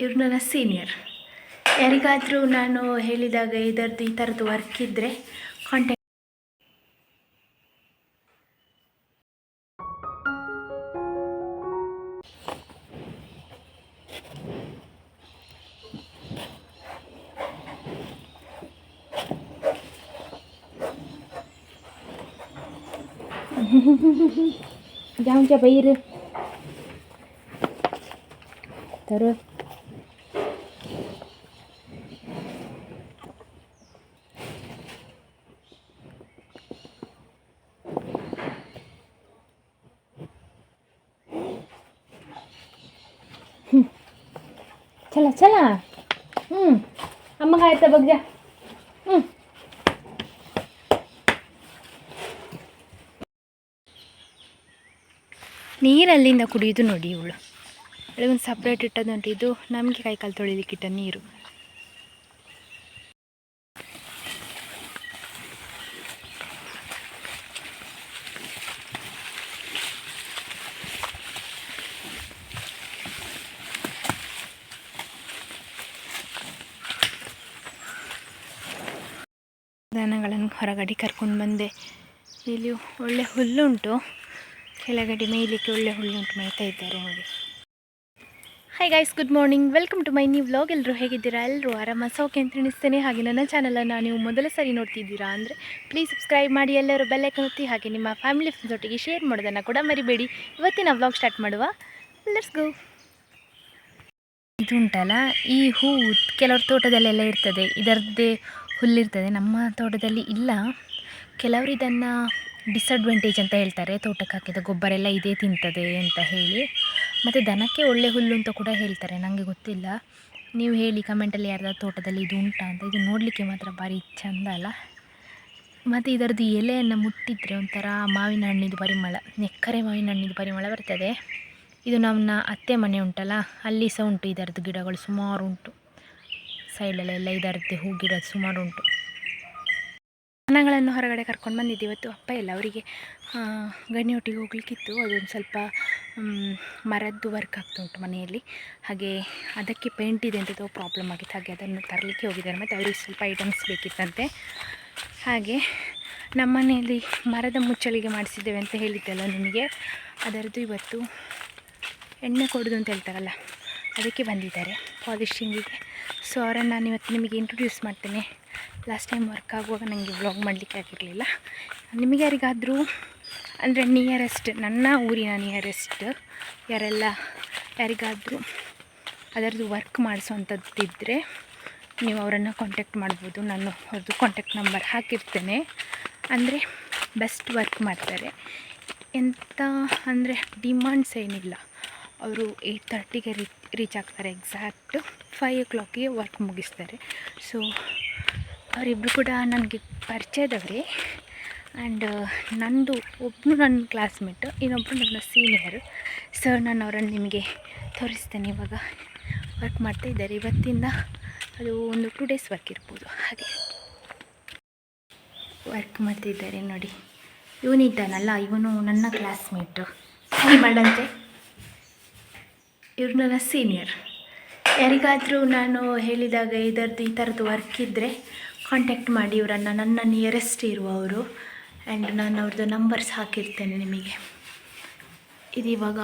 ಇವ್ರು ನನ್ನ ಸೀನಿಯರ್ ಯಾರಿಗಾದರೂ ನಾನು ಹೇಳಿದಾಗ ಇದರದ್ದು ಈ ಥರದ್ದು ವರ್ಕ್ ಇದ್ದರೆ contact jangan coba irit terus ಚಲ ಚಲ. ಹ್ಞೂ ಅಮ್ಮ ಆಯ್ತಾ ಬಗ್ಜ ಹ್ಞೂ ನೀರಲ್ಲಿಂದ ಕುಡಿಯೋದು ನೋಡಿ ಇವಳು. ಒಂದು ಸಪ್ರೇಟ್ ಇಟ್ಟದಂಟು ಇದು ನಮಗೆ ಕೈಕಾಲು ತೊಳಿಲಿಕ್ಕಿಟ್ಟ ನೀರು. ದನಗಳನ್ನು ಹೊರಗಡೆ ಕರ್ಕೊಂಡು ಬಂದೆ. ಇಲ್ಲಿ ಒಳ್ಳೆ ಹುಲ್ಲುಂಟು. ಕೆಳಗಡೆ ಮೇಯ್ಲಿಕ್ಕೆ ಒಳ್ಳೆ ಹುಲ್ಲುಂಟು ಮೇಯ್ತಾ ಇದ್ದಾರೆ ನೋಡಿ. Hi guys good morning welcome to my new vlog ಎಲ್ಲರೂ ಹೇಗಿದ್ದೀರಾ? ಎಲ್ಲರೂ ಆರಾಮ? ಸೌಖ್ಯ ಅಂತ ಎಣಿಸ್ತೇನೆ. ಹಾಗೆ ನನ್ನ ಚಾನಲನ್ನು ನೀವು ಮೊದಲ ಸರಿ ನೋಡ್ತಿದ್ದೀರಾ ಅಂದರೆ ಪ್ಲೀಸ್ ಸಬ್ಸ್ಕ್ರೈಬ್ ಮಾಡಿ, ಎಲ್ಲರೂ ಬೆಲ್ಲೈಕನ್ ಒತ್ತಿ, ಹಾಗೆ ನಿಮ್ಮ ಫ್ಯಾಮಿಲಿ ಫ್ರೆಂಡ್ಸ್ ಶೇರ್ ಮಾಡೋದನ್ನು ಕೂಡ ಮರಿಬೇಡಿ. ಇವತ್ತಿನ ವ್ಲಾಗ್ ಸ್ಟಾರ್ಟ್ ಮಾಡುವ. ಲೆಟ್ಸ್ ಗೋ ಇದು ಉಂಟಲ್ಲ ಈ ಹೂವು ಕೆಲವ್ರ ತೋಟದಲ್ಲೆಲ್ಲ ಇರ್ತದೆ. ಇದರದ್ದೇ ಹುಲ್ಲಿರ್ತದೆ. ನಮ್ಮ ತೋಟದಲ್ಲಿ ಇಲ್ಲ. ಕೆಲವರು ಇದನ್ನು ಡಿಸಡ್ವಾಂಟೇಜ್ ಅಂತ ಹೇಳ್ತಾರೆ. ತೋಟಕ್ಕೆ ಹಾಕಿದ ಗೊಬ್ಬರ ಎಲ್ಲ ಇದೇ ತಿಂತದೆ ಅಂತ ಹೇಳಿ. ಮತ್ತು ದನಕ್ಕೆ ಒಳ್ಳೆ ಹುಲ್ಲು ಅಂತ ಕೂಡ ಹೇಳ್ತಾರೆ. ನನಗೆ ಗೊತ್ತಿಲ್ಲ. ನೀವು ಹೇಳಿ ಕಮೆಂಟಲ್ಲಿ ಯಾರ್ದಾದ್ರು ತೋಟದಲ್ಲಿ ಇದು ಉಂಟಾ ಅಂತ. ಇದು ನೋಡಲಿಕ್ಕೆ ಮಾತ್ರ ಭಾರಿ ಚಂದ ಅಲ್ಲ. ಮತ್ತು ಇದರದ್ದು ಎಲೆಯನ್ನು ಮುಟ್ಟಿದರೆ ಒಂಥರ ಮಾವಿನ ಹಣ್ಣಿದು ಪರಿಮಳ, ನೆಕ್ಕರೆ ಮಾವಿನ ಹಣ್ಣಿದು ಪರಿಮಳ ಬರ್ತದೆ. ಇದು ನಮ್ಮ ಅತ್ತೆ ಮನೆ ಉಂಟಲ್ಲ, ಅಲ್ಲಿ ಸಹ ಉಂಟು ಇದರದ್ದು ಗಿಡಗಳು. ಸುಮಾರು ಉಂಟು. ಸೈಡಲ್ಲೆಲ್ಲ ಇದಾರತ್ತೆ ಗಿಡ ಸುಮಾರು ಉಂಟು. ದನಗಳನ್ನು ಹೊರಗಡೆ ಕರ್ಕೊಂಡು ಬಂದಿದ್ದೆ. ಇವತ್ತು ಅಪ್ಪ ಇಲ್ಲ ಅವರಿಗೆ ಗಣಿಯೊಟ್ಟಿಗೆ ಹೋಗ್ಲಿಕ್ಕಿತ್ತು. ಅದೊಂದು ಸ್ವಲ್ಪ ಮರದ್ದು ವರ್ಕ್ ಆಗ್ತಾ ಉಂಟು ಮನೆಯಲ್ಲಿ. ಹಾಗೆ ಅದಕ್ಕೆ ಪೇಂಟ್ ಇದೆ ಅಂತ ಪ್ರಾಬ್ಲಮ್ ಆಗಿತ್ತು. ಹಾಗೆ ಅದನ್ನು ತರಲಿಕ್ಕೆ ಹೋಗಿದ್ದಾರೆ. ಮತ್ತು ಅವರಿಗೆ ಸ್ವಲ್ಪ ಐಟಮ್ಸ್ ಬೇಕಿತ್ತಂತೆ. ಹಾಗೆ ನಮ್ಮ ಮನೆಯಲ್ಲಿ ಮರದ ಮುಚ್ಚಳಿಗೆ ಮಾಡಿಸಿದ್ದೇವೆ ಅಂತ ಹೇಳಿದ್ದೆಲ್ಲ ನಿಮಗೆ? ಅದರದ್ದು ಇವತ್ತು ಎಣ್ಣೆ ಕೊಡೋದು ಅಂತ ಹೇಳ್ತಾರಲ್ಲ, ಅದಕ್ಕೆ ಬಂದಿದ್ದಾರೆ. ಪಾಲಿಶಿಂಗಿಗೆ ಸೊ ಅವರನ್ನು ನಾನು ಇವತ್ತು ನಿಮಗೆ ಇಂಟ್ರೊಡ್ಯೂಸ್ ಮಾಡ್ತೇನೆ. ಲಾಸ್ಟ್ ಟೈಮ್ ವರ್ಕ್ ಆಗುವಾಗ ನನಗೆ ವ್ಲಾಗ್ ಮಾಡಲಿಕ್ಕೆ ಆಗಿರಲಿಲ್ಲ. ನಿಮಗೆ ಯಾರಿಗಾದರೂ ಅಂದರೆ ನಿಯರೆಸ್ಟ್ ನನ್ನ ಊರಿನ ನಿಯರೆಸ್ಟ್ ಯಾರೆಲ್ಲ, ಯಾರಿಗಾದರೂ ಅದರದ್ದು ವರ್ಕ್ ಮಾಡಿಸೋವಂಥದ್ದಿದ್ದರೆ ನೀವು ಅವರನ್ನು ಕಾಂಟ್ಯಾಕ್ಟ್ ಮಾಡ್ಬೋದು. ನಾನು ಅವ್ರದ್ದು ಕಾಂಟ್ಯಾಕ್ಟ್ ನಂಬರ್ ಹಾಕಿರ್ತೇನೆ. ಅಂದರೆ ಬೆಸ್ಟ್ ವರ್ಕ್ ಮಾಡ್ತಾರೆ. ಎಂಥ ಅಂದರೆ ಡಿಮಾಂಡ್ಸ್ ಏನಿಲ್ಲ. ಅವರು ಏಯ್ಟ್ ತರ್ಟಿಗೆ ರೀ ರೀಚ್ ಆಗ್ತಾರೆ ಎಕ್ಸಾಕ್ಟು ಫೈವ್ ಓ ಕ್ಲಾಕಿಗೆ ವರ್ಕ್ ಮುಗಿಸ್ತಾರೆ. ಸೊ ಅವರಿಬ್ಬರು ಕೂಡ ನನಗೆ ಪರಿಚಯದವರೇ. ಆ್ಯಂಡ್ ನಂದು ಒಬ್ಬರು ನನ್ನ ಕ್ಲಾಸ್ಮೇಟು ಇನ್ನೊಬ್ಬರು ನನ್ನ ಸೀನಿಯರು ಸರ್ ನಾನು ಅವರನ್ನು ನಿಮಗೆ ತೋರಿಸ್ತೇನೆ ಇವಾಗ. ವರ್ಕ್ ಮಾಡ್ತಾ ಇದ್ದಾರೆ. ಇವತ್ತಿಂದ ಅದು ಒಂದು ಟೂ ಡೇಸ್ ವರ್ಕ್ ಇರ್ಬೋದು. ಹಾಗೆ. ವರ್ಕ್ ಮಾಡ್ತಿದ್ದಾರೆ ನೋಡಿ. ಇವನಿದ್ದಾನಲ್ಲ ಇವನು ನನ್ನ ಕ್ಲಾಸ್ಮೇಟು ಸರಿ ಮಾಡಂತೆ. ಇವ್ರು ನನ್ನ ಸೀನಿಯರ್ ಯಾರಿಗಾದರೂ ನಾನು ಹೇಳಿದಾಗ ಇದರದ್ದು ಈ ಥರದ್ದು ವರ್ಕ್ ಇದ್ದರೆ ಕಾಂಟ್ಯಾಕ್ಟ್ ಮಾಡಿ ಇವರನ್ನು. ನನ್ನ ನಿಯರೆಸ್ಟ್ ಇರುವವರು. ಆ್ಯಂಡ್ ನಾನು ಅವ್ರದ್ದು ನಂಬರ್ಸ್ ಹಾಕಿರ್ತೇನೆ ನಿಮಗೆ. ಇದು ಇವಾಗ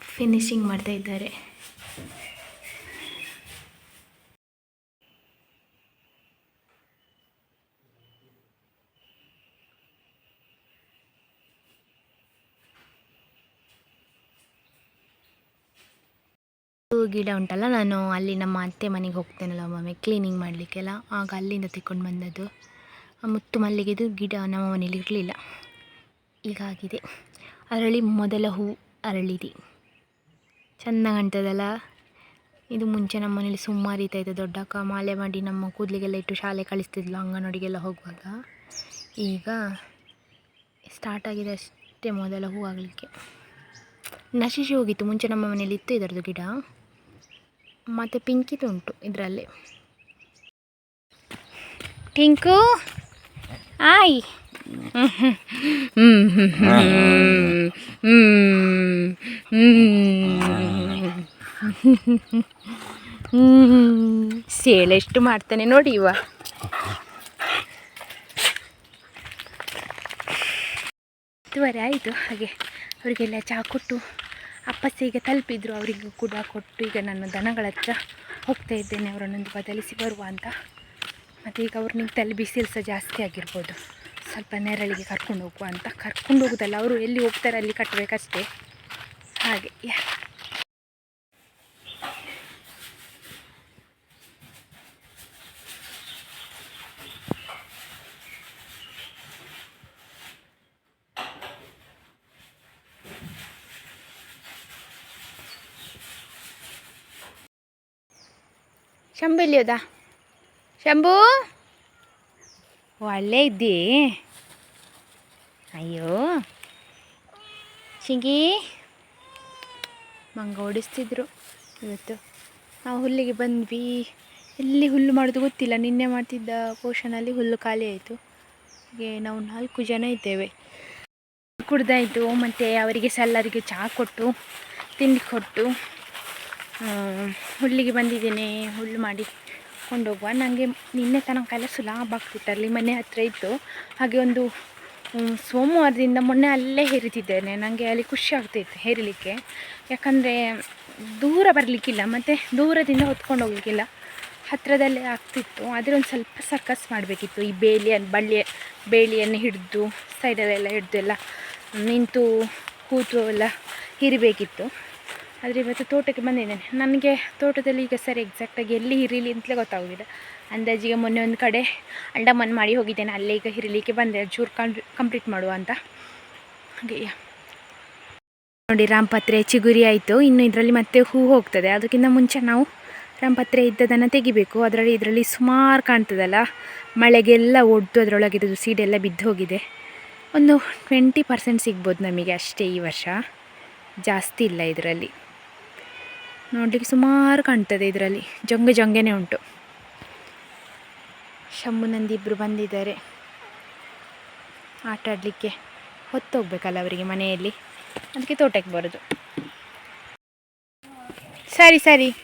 ಫಿನಿಶಿಂಗ್ ಮಾಡ್ತಾ ಇದ್ದಾರೆ. ಗಿಡ ಉಂಟಲ್ಲ, ನಾನು ಅಲ್ಲಿ ನಮ್ಮ ಅತ್ತೆ ಮನೆಗೆ ಹೋಗ್ತೇನಲ್ಲ ಒಮ್ಮೊಮ್ಮೆ ಕ್ಲೀನಿಂಗ್ ಮಾಡಲಿಕ್ಕೆಲ್ಲ. ಆಗ ಅಲ್ಲಿಂದ ತೆಕ್ಕೊಂಡು ಬಂದದ್ದು. ಮುತ್ತು ಮಲ್ಲಿಗೆದು ಗಿಡ ನಮ್ಮ ಮನೇಲಿ ಇರಲಿಲ್ಲ. ಈಗಾಗಿದೆ ಅರಳಿ ಮೊದಲ ಹೂ ಅರಳಿದೆ. ಚೆಂದ ಕಾಣ್ತದಲ್ಲ. ಇದು ಮುಂಚೆ ನಮ್ಮ ಮನೇಲಿ ಸುಮಾರು ಇತ್ತು ದೊಡ್ಡಕ್ಕ ಮಾಲೆ ಮಾಡಿ ನಮ್ಮ ಕೂದಲಿಗೆಲ್ಲ ಇಟ್ಟು ಶಾಲೆ ಕಳಿಸ್ತಿದ್ಲು ಅಂಗನವಾಡಿಗೆಲ್ಲ ಹೋಗುವಾಗ. ಈಗ ಸ್ಟಾರ್ಟ್ ಆಗಿದೆ ಅಷ್ಟೇ ಮೊದಲ ಹೂ ಆಗಲಿಕ್ಕೆ. ನಶಿಸಿ ಹೋಗಿತ್ತು. ಮುಂಚೆ ನಮ್ಮ ಮನೇಲಿ ಇತ್ತು ಇದರದ್ದು ಗಿಡ. ಮತ್ತು ಪಿಂಕಿದು ಉಂಟು ಇದರಲ್ಲಿ. ಟಿಂಕು? ಆಯ್. ಸೇಳೆ ಎಷ್ಟು ಮಾಡ್ತಾನೆ ನೋಡಿ ಇವ. ಇದುವರೆ ಆಯಿತು, ಹಾಗೆ ಅವರಿಗೆಲ್ಲ ಚಹಾ ಕೊಟ್ಟು ಅಪ್ಪಸ ಈಗ ತಲುಪಿದ್ರು ಅವರಿಗೂ ಕೂಡ ಕೊಟ್ಟು ಈಗ ನಾನು ದನಗಳ ಹತ್ರ ಹೋಗ್ತಾ ಇದ್ದೇನೆ. ಅವರನ್ನೊಂದು ಬದಲಿಸಿ ಬರುವ ಅಂತ. ಮತ್ತು ಈಗ ಅವ್ರು ತಲೆ ಬಿಸಿಲು ಸಹ ಜಾಸ್ತಿ ಆಗಿರ್ಬೋದು. ಸ್ವಲ್ಪ ನೆರಳಿಗೆ ಕರ್ಕೊಂಡು ಹೋಗುವ ಅಂತ. ಕರ್ಕೊಂಡು ಹೋಗೋದಲ್ಲ, ಅವರು ಎಲ್ಲಿ ಹೋಗ್ತಾರೆ ಅಲ್ಲಿ ಕಟ್ಟಬೇಕಷ್ಟೇ. ಹಾಗೆ. ಶಂಭು ಇಲ್ಲಿಯೋದ ಶಂಭು? ಒಳ್ಳೆ ಇದ್ದಿ. ಅಯ್ಯೋ. ಶಿಂಗಿ ಮಂಗ ಓಡಿಸ್ತಿದ್ರು ಇವತ್ತು. ನಾವು ಹುಲ್ಲಿಗೆ ಬಂದ್ವಿ. ಎಲ್ಲಿ ಹುಲ್ಲು ಮಾಡೋದು ಗೊತ್ತಿಲ್ಲ. ನಿನ್ನೆ ಮಾಡ್ತಿದ್ದ ಪೋಷನಲ್ಲಿ ಹುಲ್ಲು ಖಾಲಿ ಆಯಿತು. ಹಾಗೆ ನಾವು ನಾಲ್ಕು ಜನ ಇದ್ದೇವೆ. ಕುಡ್ದಾಯಿತು. ಮತ್ತು ಅವರಿಗೆ ಸಲ್ಲರಿಗೆ ಚಹಾ ಕೊಟ್ಟು, ತಿಂಡಿ ಕೊಟ್ಟು. ಹುಲ್ಲಿಗೆ ಬಂದಿದ್ದೀನಿ, ಹುಲ್ಲು ಮಾಡಿ ಕೊಂಡೋಗುವ. ನನಗೆ ನಿನ್ನೆ ತನಕ ಎಲ್ಲ ಸುಲಭ ಆಗ್ತಿತ್ತು, ಅಲ್ಲಿ ಮನೆ ಹತ್ತಿರ ಇತ್ತು. ಹಾಗೆ ಒಂದು ಸೋಮವಾರದಿಂದ ಮೊನ್ನೆ ಅಲ್ಲೇ ಹೇರಿತಿದ್ದೇನೆ ನನಗೆ ಅಲ್ಲಿ ಖುಷಿ ಆಗ್ತಿತ್ತು ಹೇರಲಿಕ್ಕೆ ಯಾಕಂದರೆ ದೂರ ಬರಲಿಕ್ಕಿಲ್ಲ, ಮತ್ತು ದೂರದಿಂದ ಹೊತ್ಕೊಂಡು ಹೋಗ್ಲಿಕ್ಕಿಲ್ಲ. ಹತ್ತಿರದಲ್ಲೇ ಆಗ್ತಿತ್ತು. ಆದರೆ ಒಂದು ಸ್ವಲ್ಪ ಸರ್ಕಸ್ ಮಾಡಬೇಕಿತ್ತು. ಈ ಬೇಲಿಯನ್ನು ಬಳ್ಳಿಯ ಬೇಲಿಯನ್ನು ಹಿಡಿದು ಸೈಡಲ್ಲೆಲ್ಲ ಹಿಡಿದು ಎಲ್ಲ ನಿಂತು ಕೂತು ಎಲ್ಲ ಹಿರಿಬೇಕಿತ್ತು ಆದರೆ ಇವತ್ತು ತೋಟಕ್ಕೆ ಬಂದಿದ್ದೇನೆ. ನನಗೆ ತೋಟದಲ್ಲಿ ಈಗ ಸರಿ ಎಕ್ಸಾಕ್ಟಾಗಿ ಎಲ್ಲಿ ಹಿರೀಲಿ ಅಂತಲೇ ಗೊತ್ತಾಗೋದಿಲ್ಲ. ಅಂದಾಜಿಗೆ ಮೊನ್ನೆ ಒಂದು ಕಡೆ ಅಂಡಮಾನ್ ಮಾಡಿ ಹೋಗಿದ್ದೇನೆ. ಅಲ್ಲೇ ಈಗ ಹಿರಿಲಿಕ್ಕೆ ಬಂದೆ. ಚೂರು ಕಂಪ್ಲೀಟ್ ಮಾಡುವ ಅಂತ. ಹಾಗೆ ನೋಡಿ, ರಾಮಪತ್ರೆ ಚಿಗುರಿ ಆಯಿತು. ಇನ್ನು ಇದರಲ್ಲಿ ಮತ್ತೆ ಹೂ ಹೋಗ್ತದೆ. ಅದಕ್ಕಿಂತ ಮುಂಚೆ ನಾವು ರಾಮಪತ್ರೆ ಇದ್ದದನ್ನು ತೆಗಿಬೇಕು. ಅದರಲ್ಲಿ ಇದರಲ್ಲಿ ಸುಮಾರು ಕಾಣ್ತದಲ್ಲ? ಮಳೆಗೆಲ್ಲ ಒಡ್ದು ಅದರೊಳಗಿರೋದು ಸೀಡೆಲ್ಲ ಬಿದ್ದು ಹೋಗಿದೆ. ಒಂದು ಟ್ವೆಂಟಿ ಪರ್ಸೆಂಟ್ ಸಿಗ್ಬೋದು ನಮಗೆ ಅಷ್ಟೇ ಈ ವರ್ಷ. ಜಾಸ್ತಿ ಇಲ್ಲ ಇದರಲ್ಲಿ. ನೋಡಲಿಕ್ಕೆ ಸುಮಾರು ಕಾಣ್ತದೆ ಇದರಲ್ಲಿ. ಜಂಗ ಜೊಂಗೆನೇ ಉಂಟು. ಶಂಭು ನಂದಿ ಇಬ್ಬರು ಬಂದಿದ್ದಾರೆ. ಆಟ ಆಡಲಿಕ್ಕೆ ಹೊತ್ತೋಗ್ಬೇಕಲ್ಲ ಅವರಿಗೆ ಮನೆಯಲ್ಲಿ. ಅದಕ್ಕೆ ತೋಟಕ್ಕೆ ಬರೋದು. ಸರಿ ಸರಿ.